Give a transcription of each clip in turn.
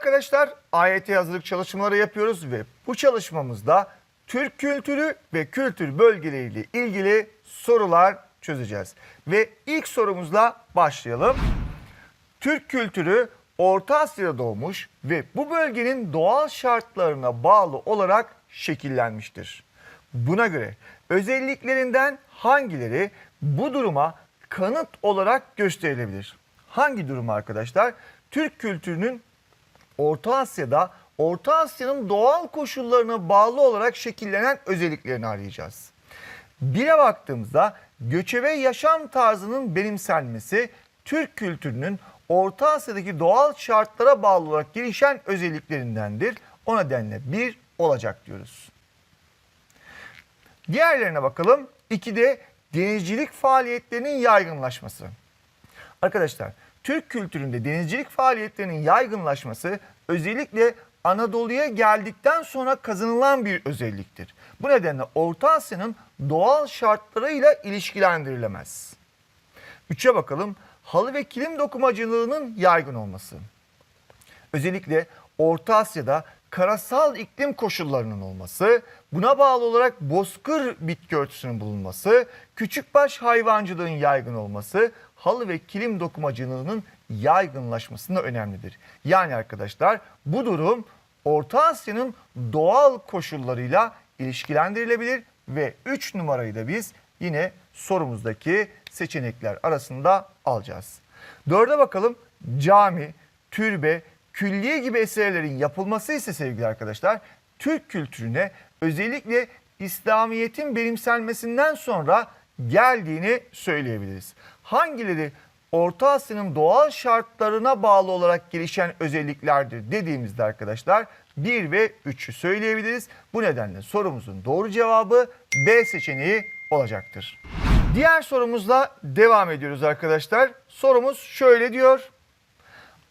arkadaşlar AYT hazırlık çalışmaları yapıyoruz ve bu çalışmamızda Türk kültürü ve kültür bölgeleriyle ilgili sorular çözeceğiz. Ve ilk sorumuzla başlayalım. Türk kültürü Orta Asya'da doğmuş ve bu bölgenin doğal şartlarına bağlı olarak şekillenmiştir. Buna göre özelliklerinden hangileri bu duruma kanıt olarak gösterilebilir? Hangi durum arkadaşlar? Türk kültürünün Orta Asya'da Orta Asya'nın doğal koşullarına bağlı olarak şekillenen özelliklerini arayacağız. Bire baktığımızda göçebe yaşam tarzının benimsenmesi Türk kültürünün Orta Asya'daki doğal şartlara bağlı olarak gelişen özelliklerindendir. O nedenle bir olacak diyoruz. Diğerlerine bakalım. İkide denizcilik faaliyetlerinin yaygınlaşması. Arkadaşlar Türk kültüründe denizcilik faaliyetlerinin yaygınlaşması özellikle Anadolu'ya geldikten sonra kazanılan bir özelliktir. Bu nedenle Orta Asya'nın doğal şartlarıyla ilişkilendirilemez. Üçe bakalım. Halı ve kilim dokumacılığının yaygın olması. Özellikle Orta Asya'da karasal iklim koşullarının olması, buna bağlı olarak bozkır bitki örtüsünün bulunması, küçükbaş hayvancılığın yaygın olması, halı ve kilim dokumacılığının yaygınlaşmasında önemlidir. Yani arkadaşlar bu durum Orta Asya'nın doğal koşullarıyla ilişkilendirilebilir ve 3 numarayı da biz yine sorumuzdaki seçenekler arasında alacağız. Dörde bakalım cami, türbe, külliye gibi eserlerin yapılması ise sevgili arkadaşlar Türk kültürüne özellikle İslamiyet'in benimsenmesinden sonra geldiğini söyleyebiliriz. Hangileri Orta Asya'nın doğal şartlarına bağlı olarak gelişen özelliklerdir dediğimizde arkadaşlar 1 ve 3'ü söyleyebiliriz. Bu nedenle sorumuzun doğru cevabı B seçeneği olacaktır. Diğer sorumuzla devam ediyoruz arkadaşlar. Sorumuz şöyle diyor.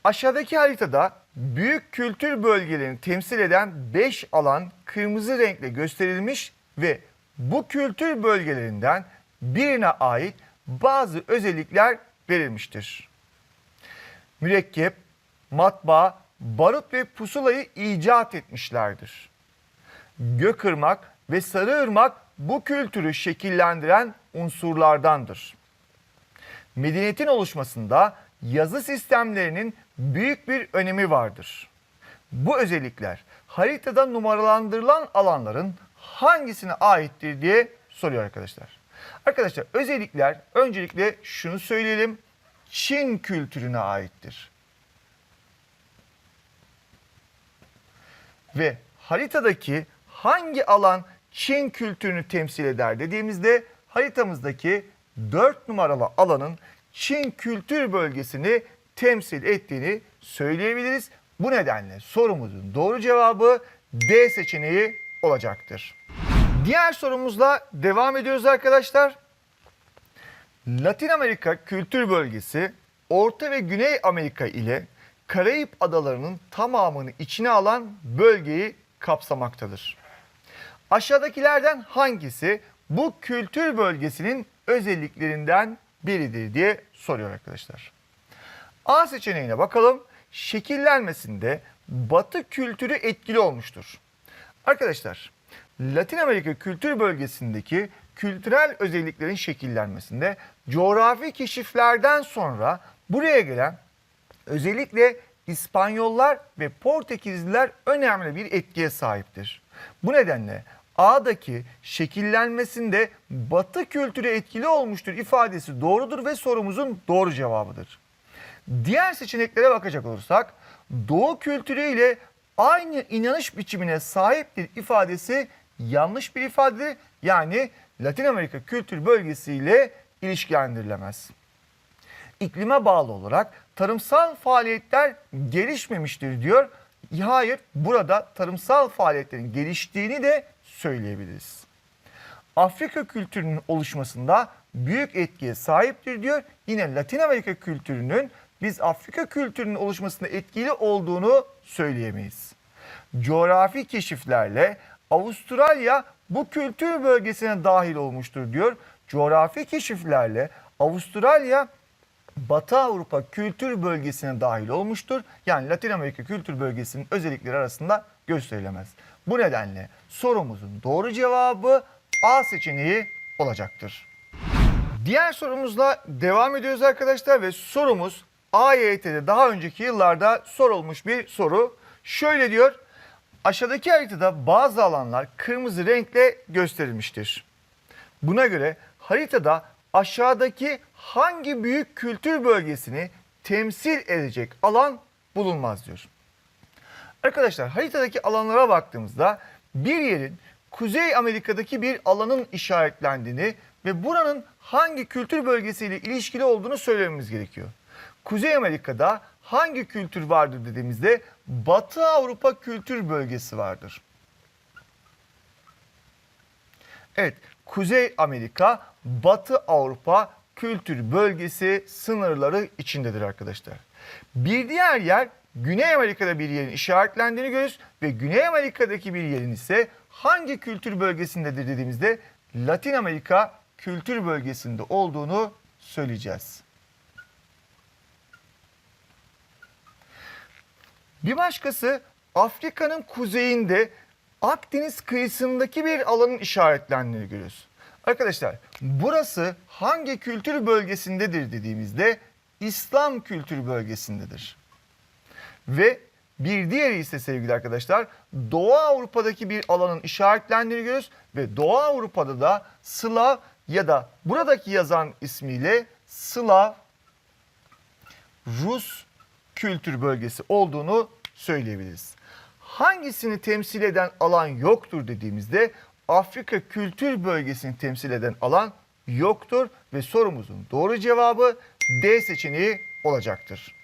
Aşağıdaki haritada büyük kültür bölgelerini temsil eden 5 alan kırmızı renkle gösterilmiş ve bu kültür bölgelerinden birine ait bazı özellikler verilmiştir. Mürekkep, matbaa, barut ve pusulayı icat etmişlerdir. Gökırmak ve Sarıırmak bu kültürü şekillendiren unsurlardandır. Medeniyetin oluşmasında yazı sistemlerinin büyük bir önemi vardır. Bu özellikler haritada numaralandırılan alanların hangisine aittir diye soruyor arkadaşlar. Arkadaşlar özellikler öncelikle şunu söyleyelim. Çin kültürüne aittir. Ve haritadaki hangi alan Çin kültürünü temsil eder dediğimizde haritamızdaki 4 numaralı alanın Çin kültür bölgesini temsil ettiğini söyleyebiliriz. Bu nedenle sorumuzun doğru cevabı D seçeneği olacaktır. Diğer sorumuzla devam ediyoruz arkadaşlar. Latin Amerika kültür bölgesi Orta ve Güney Amerika ile Karayip adalarının tamamını içine alan bölgeyi kapsamaktadır. Aşağıdakilerden hangisi bu kültür bölgesinin özelliklerinden biridir diye soruyor arkadaşlar. A seçeneğine bakalım. Şekillenmesinde Batı kültürü etkili olmuştur. Arkadaşlar, Latin Amerika kültür bölgesindeki kültürel özelliklerin şekillenmesinde coğrafi keşiflerden sonra buraya gelen özellikle İspanyollar ve Portekizliler önemli bir etkiye sahiptir. Bu nedenle A'daki şekillenmesinde Batı kültürü etkili olmuştur ifadesi doğrudur ve sorumuzun doğru cevabıdır. Diğer seçeneklere bakacak olursak Doğu kültürü ile aynı inanış biçimine sahiptir ifadesi yanlış bir ifadedir. Yani Latin Amerika kültür bölgesiyle ilişkilendirilemez. İklime bağlı olarak tarımsal faaliyetler gelişmemiştir diyor. Hayır burada tarımsal faaliyetlerin geliştiğini de söyleyebiliriz. Afrika kültürünün oluşmasında büyük etkiye sahiptir diyor. Yine Latin Amerika kültürünün biz Afrika kültürünün oluşmasında etkili olduğunu söyleyemeyiz. Coğrafi keşiflerle Avustralya bu kültür bölgesine dahil olmuştur diyor. Coğrafi keşiflerle Avustralya Batı Avrupa kültür bölgesine dahil olmuştur. Yani Latin Amerika kültür bölgesinin özellikleri arasında gösterilemez. Bu nedenle sorumuzun doğru cevabı A seçeneği olacaktır. Diğer sorumuzla devam ediyoruz arkadaşlar ve sorumuz AYT'de daha önceki yıllarda sorulmuş bir soru. Şöyle diyor. Aşağıdaki haritada bazı alanlar kırmızı renkle gösterilmiştir. Buna göre haritada aşağıdaki hangi büyük kültür bölgesini temsil edecek alan bulunmaz diyor. Arkadaşlar haritadaki alanlara baktığımızda bir yerin Kuzey Amerika'daki bir alanın işaretlendiğini ve buranın hangi kültür bölgesiyle ilişkili olduğunu söylememiz gerekiyor. Kuzey Amerika'da hangi kültür vardır dediğimizde Batı Avrupa kültür bölgesi vardır. Evet, Kuzey Amerika, Batı Avrupa kültür bölgesi sınırları içindedir arkadaşlar. Bir diğer yer Güney Amerika'da bir yerin işaretlendiğini görürüz ve Güney Amerika'daki bir yerin ise hangi kültür bölgesindedir dediğimizde Latin Amerika kültür bölgesinde olduğunu söyleyeceğiz. Bir başkası Afrika'nın kuzeyinde Akdeniz kıyısındaki bir alanın işaretlendiğini görüyoruz. Arkadaşlar burası hangi kültür bölgesindedir dediğimizde İslam kültür bölgesindedir. Ve bir diğeri ise sevgili arkadaşlar Doğu Avrupa'daki bir alanın işaretlendiğini görüyoruz ve Doğu Avrupa'da da Slav ya da buradaki yazan ismiyle Slav Rus kültür bölgesi olduğunu söyleyebiliriz. Hangisini temsil eden alan yoktur dediğimizde Afrika kültür bölgesini temsil eden alan yoktur ve sorumuzun doğru cevabı D seçeneği olacaktır.